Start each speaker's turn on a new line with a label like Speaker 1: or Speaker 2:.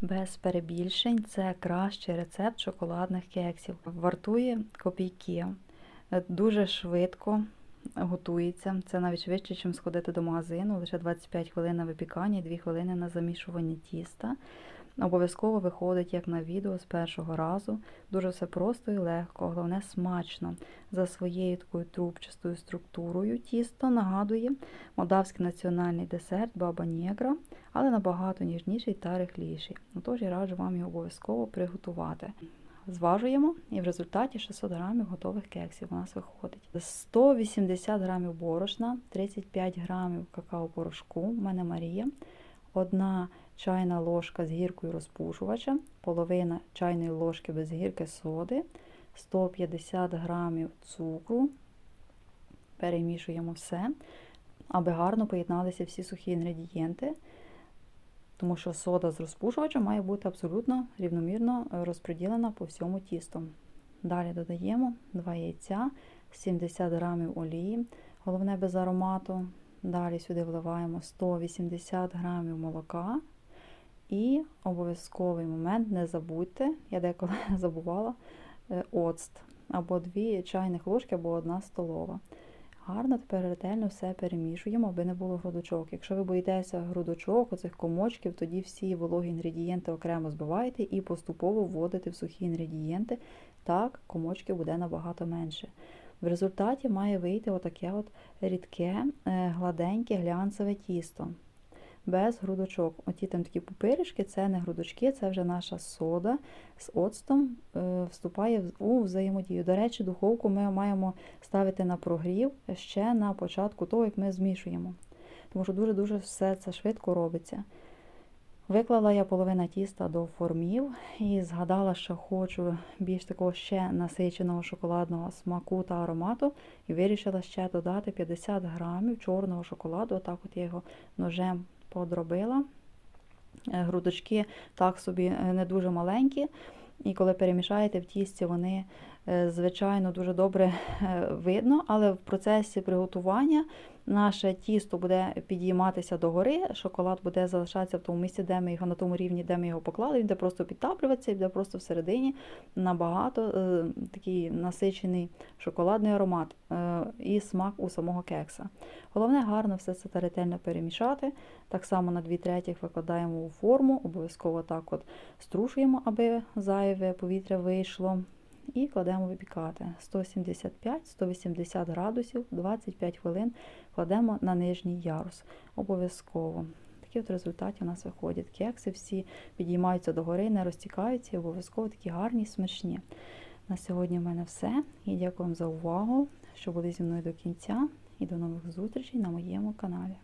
Speaker 1: Без перебільшень це кращий рецепт шоколадних кексів. Вартує копійки, дуже швидко готується. Це навіть швидше, ніж сходити до магазину. Лише 25 хвилин на випікання і 2 хвилини на замішування тіста. Обов'язково виходить як на відео з першого разу. Дуже все просто і легко, головне смачно. За своєю такою трубчастою структурою тісто нагадує молдавський національний десерт Баба Нєгра, але набагато ніжніший та рихліший. Отож, я раджу вам його обов'язково приготувати. Зважуємо і в результаті 600 грамів готових кексів у нас виходить. 180 грамів борошна, 35 грамів какао-порошку, у мене Марія, одна чайна ложка з гіркою розпушувача, половина чайної ложки без гірки соди, 150 грамів цукру. Перемішуємо все, аби гарно поєдналися всі сухі інгредієнти, тому що сода з розпушувачем має бути абсолютно рівномірно розподілена по всьому тісту. Далі додаємо 2 яйця, 70 грамів олії, головне без аромату. Далі сюди вливаємо 180 грамів молока. І обов'язковий момент, не забудьте, я деколи забувала, е, оцт, або 2 чайних ложки, або 1 столова. Гарно тепер ретельно все перемішуємо, аби не було грудочок. Якщо ви боїтеся грудочок, оцих комочків, тоді всі вологі інгредієнти окремо збиваєте і поступово вводите в сухі інгредієнти. Так, комочків буде набагато менше. В результаті має вийти отаке от рідке, е, гладеньке глянцеве тісто. Без грудочок. Оті там такі пупиришки, це не грудочки, це вже наша сода з оцтом е, вступає у взаємодію. До речі, духовку ми маємо ставити на прогрів ще на початку того, як ми змішуємо. Тому що дуже-дуже все це швидко робиться. Виклала я половину тіста до формів і згадала, що хочу більш такого ще насиченого шоколадного смаку та аромату, і вирішила ще додати 50 грамів чорного шоколаду. Отак от я його ножем подробила. Е, Грудочки так собі е, не дуже маленькі. І коли перемішаєте в тісті, вони, звичайно, дуже добре видно, але в процесі приготування наше тісто буде підійматися догори, шоколад буде залишатися в тому місці, де ми його на тому рівні, де ми його поклали, він буде просто підтаплюватися і буде просто всередині набагато е, такий насичений шоколадний аромат е, і смак у самого кекса. Головне гарно все це ретельно перемішати. Так само на 2 третіх викладаємо у форму, обов'язково так от струшуємо, аби зайве повітря вийшло. І кладемо випікати 175-180 градусів, 25 хвилин кладемо на нижній ярус. Обов'язково. Такі от результати у нас виходять. Кекси всі підіймаються догори, не розтікаються і обов'язково такі гарні, смачні. На сьогодні в мене все. І дякую вам за увагу, що були зі мною до кінця. І до нових зустрічей на моєму каналі.